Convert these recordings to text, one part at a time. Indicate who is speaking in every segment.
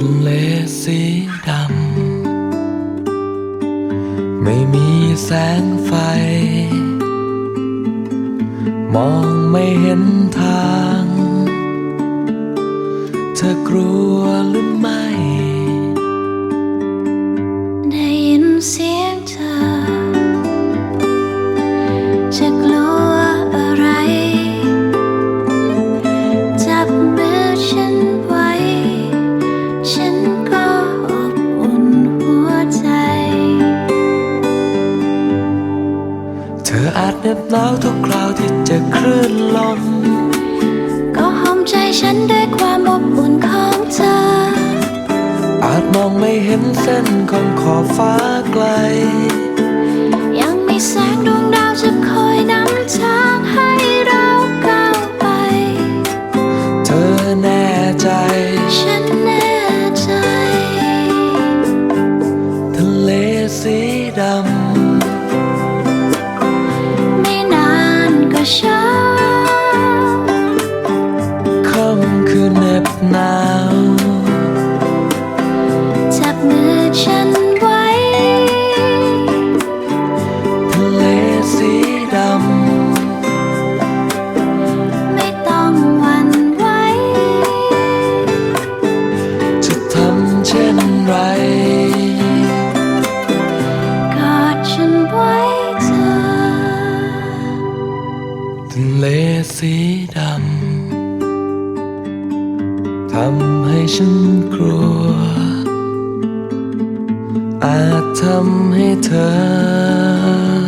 Speaker 1: ทะเลสีดำ ไม่มีแสงไฟ มองไม่เห็นทาง เธอกลัวหรือไม่
Speaker 2: ออา
Speaker 1: จเหน็บหนาวทุกคราวที่เจอคลื่นลม
Speaker 2: ก็หอมใจฉันด้วยความอบอุ่นของเธอ
Speaker 1: อาจมองไม่เห็นเส้นของขอบฟ้าไกล
Speaker 2: ยังมีแสงดวงดาวจะคอยนำทางา
Speaker 1: เลสีดำทำให้ฉันกลัว อาจทำให้เธอ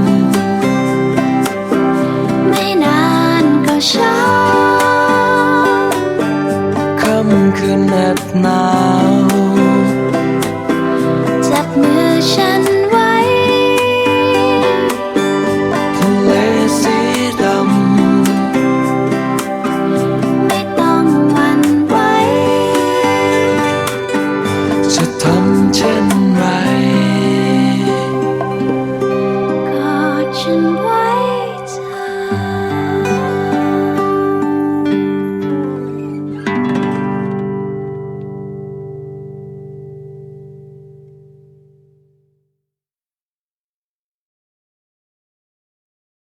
Speaker 2: ไเช้า
Speaker 1: ค่ำคืนหนบหนาว